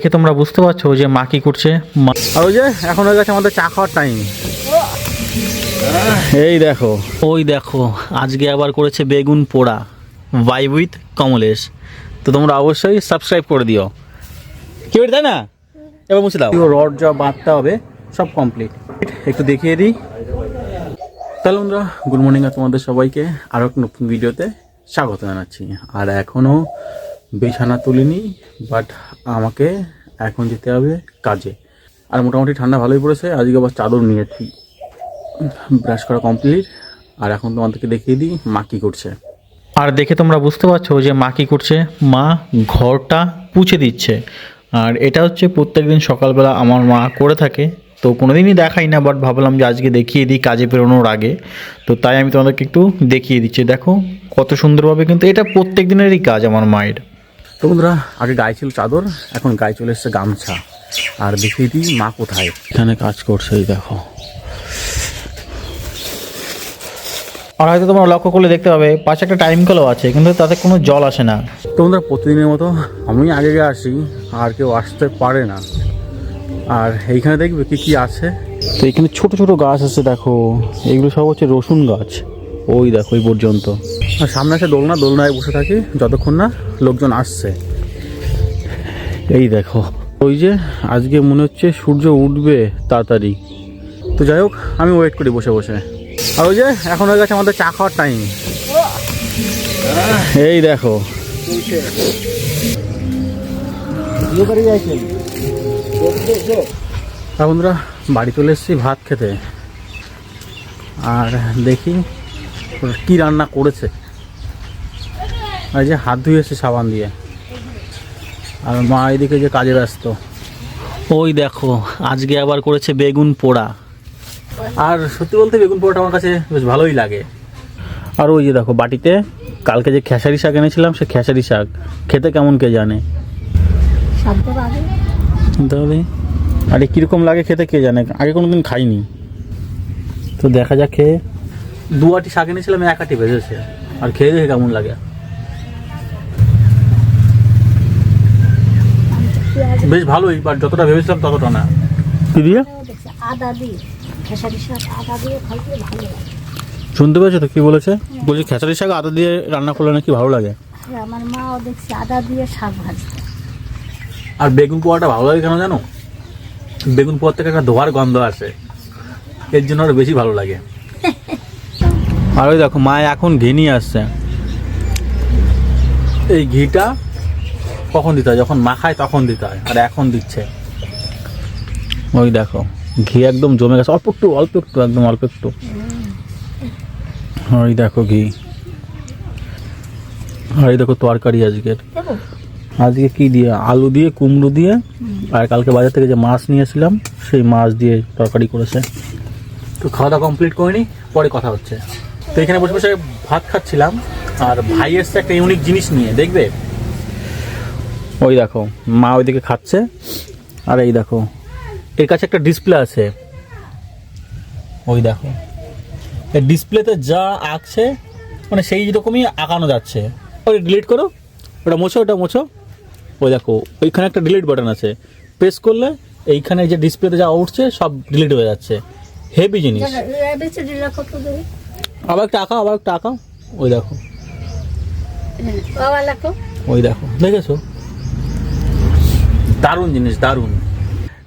দেখে তোমরা বুঝতে পারছ যে মা কি করছে? আর ওই যে এখন হয়ে গেছে আমাদের চা খাওয়ার টাইম এই দেখো। ওই দেখো আজকে আবার করেছে বেগুন পোড়া ভাইব উইথ কমলেশ। তো তোমরা অবশ্যই সাবস্ক্রাইব করে দিও। কি বলি তাই না? এবার মুছে দাও। রড যা বাঁধতে হবে সব কমপ্লিট একটু দেখিয়ে দিই। তাহলে বন্ধুরা গুড মর্নিং আর তোমাদের সবাইকে। আরও এক নতুন ভিডিওতে স্বাগত জানাচ্ছি। আর এখনও বিছানা তুলিনি বাট আমাকে এখন যেতে হবে কাজে। আর মোটামুটি ঠান্ডা ভালোই পড়েছে, আজকে আবার চাদর নিয়েছি। ব্রাশ করা কমপ্লিট আর এখন তোমাদেরকে দেখিয়ে দিই মা কী করছে। আর দেখে তোমরা বুঝতে পারছ যে মা কী করছে। মা ঘরটা পুছে দিচ্ছে। আর এটা হচ্ছে প্রত্যেকদিন সকালবেলা আমার মা করে থাকে। তো কোনোদিনই দেখাই না বাট ভাবলাম যে আজকে দেখিয়ে দিই কাজে বেরোনোর আগে। তো তাই আমি তোমাদেরকে একটু দেখিয়ে দিচ্ছি। দেখো কত সুন্দরভাবে কিন্তু এটা প্রত্যেক দিনেরই কাজ আমার মায়ের। তো বন্ধুরা আগে গায়ে ছিল চাদর এখন গায়ে চলে এসছে গামছা। আর দেখিয়ে দিই মা কোথায়। এখানে কাজ করছে দেখো। আর হয়তো তোমরা লক্ষ্য করলে দেখতে পাবে পাশে একটা টাইম কলও আছে কিন্তু তাতে কোনো জল আসে না। তোমরা প্রতিদিনের মতো আমি আগে আগে আসি আর কেউ আসতে পারে না। আর এইখানে দেখবে কি কি আছে? তো এখানে ছোট ছোট গাছ আছে দেখো। এগুলো সব হচ্ছে রসুন গাছ। ওই দেখো ওই পর্যন্ত। আর সামনে আছে দোলনা দোলনায় বসে থাকি যতক্ষণ না লোকজন আসছে। এই দেখো ওই যে আজকে মনে হচ্ছে সূর্য উঠবে তাড়াতাড়ি। তো যাই হোক আমি ওয়েট করি বসে বসে। আর ওই যে এখন হয়ে গেছে আমাদের চা খাওয়ার টাইম এই দেখো। বন্ধুরা বাড়ি চলে এসেছি ভাত খেতে। আর দেখি কি রান্না করেছে? আর এই যে হাত ধুয়েছে সাবান দিয়ে। আর মা এদিকে যে কাজে ব্যস্ত। ওই দেখো আজকে আবার করেছে বেগুন পোড়া। আর সত্যি বলতে বেগুন পোড়াটা আমার কাছে বেশ ভালোই লাগে। আর ওই যে দেখো বাটিতে কালকে যে খেসারি শাক এনেছিলাম সে খেসারি শাক। খেতে কেমন কে জানে? তাহলে আরে কীরকম লাগে খেতে কে জানে? আগে কোনো দিন খাইনি। তো দেখা যাক খেয়ে। দু আটি শাক এনেছিলাম এক আটি ভেজেছে আর খেয়ে দেখে কেমন লাগে। বেশ ভালোই বাট যতটা ভেবেছিলাম ততটা না। কি দিয়ে? আদা দিয়ে খেসারি শাক আদা দিয়ে খাইতে ভালো লাগে। শুনতে পেয়েছ তো? কি বলেছে? বলছি খেসারি শাক আদা দিয়ে রান্না করলে নাকি ভালো লাগে? আর আমার মাও দেখছি আদা দিয়ে শাক আর বেগুন পোয়াটা ভালো লাগে কেন জানো? বেগুন পোয়ার থেকে একটা ধোয়ার গন্ধ আসে। এর জন্য আরও বেশি ভালো লাগে। আর ওই দেখো মা এখন ঘি নিয়ে আসছে। এই ঘিটা কখন দিতে হয়? যখন মাখায় তখন দিতে হয় আর এখন দিচ্ছে। ওই দেখো ঘি একদম জমে গেছে। অল্প একটু অল্প একটু একদম অল্প একটু। ওই দেখো ঘি। আর এই দেখো তরকারি আজকের। আজকে কি দিয়ে? আলু দিয়ে কুমড়ো দিয়ে। আর কালকে বাজার থেকে যে মাছ নিয়েছিলাম সেই মাছ দিয়ে তরকারি করেছে। তো খাওয়া দাওয়া কমপ্লিট করিনি পরে কথা হচ্ছে। তো এখানে বসে বসে ভাত খাচ্ছিলাম, আর ভাই এসছে একটা ইউনিক জিনিস নিয়ে, দেখবে? ওই দেখো, মা ওইদিকে খাচ্ছে, আর এই দেখো, এর কাছে একটা ডিসপ্লে আছে। ওই দেখো, এই ডিসপ্লেতে যা আঁকছে মানে সেই রকমই আঁকানো যাচ্ছে। ওই ডিলিট করো, ওটা মোছো ওটা মোছো। ওই দেখো, ওইখানে একটা ডিলিট বাটন আছে। প্রেস করলে এইখানে যে ডিসপ্লেতে যা উঠছে, সব ডিলিট হয়ে যাচ্ছে। হেভি জিনিস। আবার আঁকাও আবার আঁকাও। ওই দেখো। ওই দেখো। দেখেছ? দারুণ জিনিস দারুণ।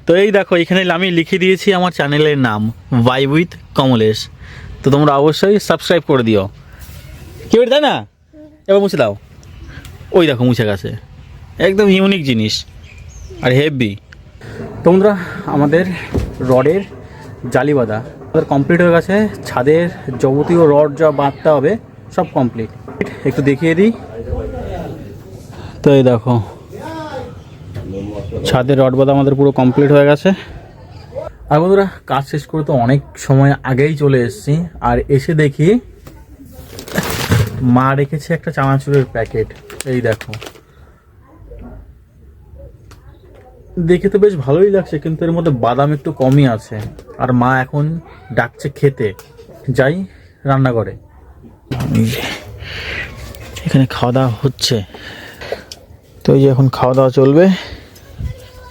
তো এই দেখো এখানে আমি লিখে দিয়েছি আমার চ্যানেলের নাম ভাইব উইথ কমলেশ। তো তোমরা অবশ্যই সাবস্ক্রাইব করে দিও। কি বলি তাই না? এবার মুছে দাও। ওই দেখো মুছে গেছে। একদম ইউনিক জিনিস আর হেভি তোমরা আমাদের রডের জালি বাঁধা আমাদের কমপ্লিট হয়ে গেছে। ছাদের যাবতীয় রড যা বাঁধতে হবে, সব কমপ্লিট একটু দেখিয়ে দিই। তো এই দেখো, ছাদের রড বাঁধা আমাদের পুরো কমপ্লিট হয়ে গেছে। আর বন্ধুরা, কাজ শেষ করে তো অনেক সময় আগেই চলে এসেছি। আর এসে দেখি মা রেখেছে একটা চানাচুরের প্যাকেট। এই দেখো। দেখে তো বেশ ভালোই লাগছে, কিন্তু এর মধ্যে বাদাম একটু কমই আছে। আর মা এখন ডাকছে খেতে। যাই রান্না করে এখানে খাওয়া দাওয়া হচ্ছে। তো এই যে এখন খাওয়া দাওয়া চলবে।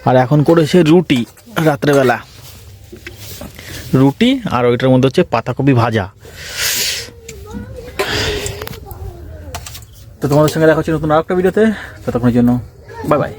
আর এখন করেছে রুটি রাত্রেবেলা। রুটি আর ওইটার মধ্যে হচ্ছে পাতাকপি ভাজা। তো তোমাদের সঙ্গে দেখা হচ্ছে নতুন আরেকটা ভিডিওতে। ততক্ষণের জন্য বাই বাই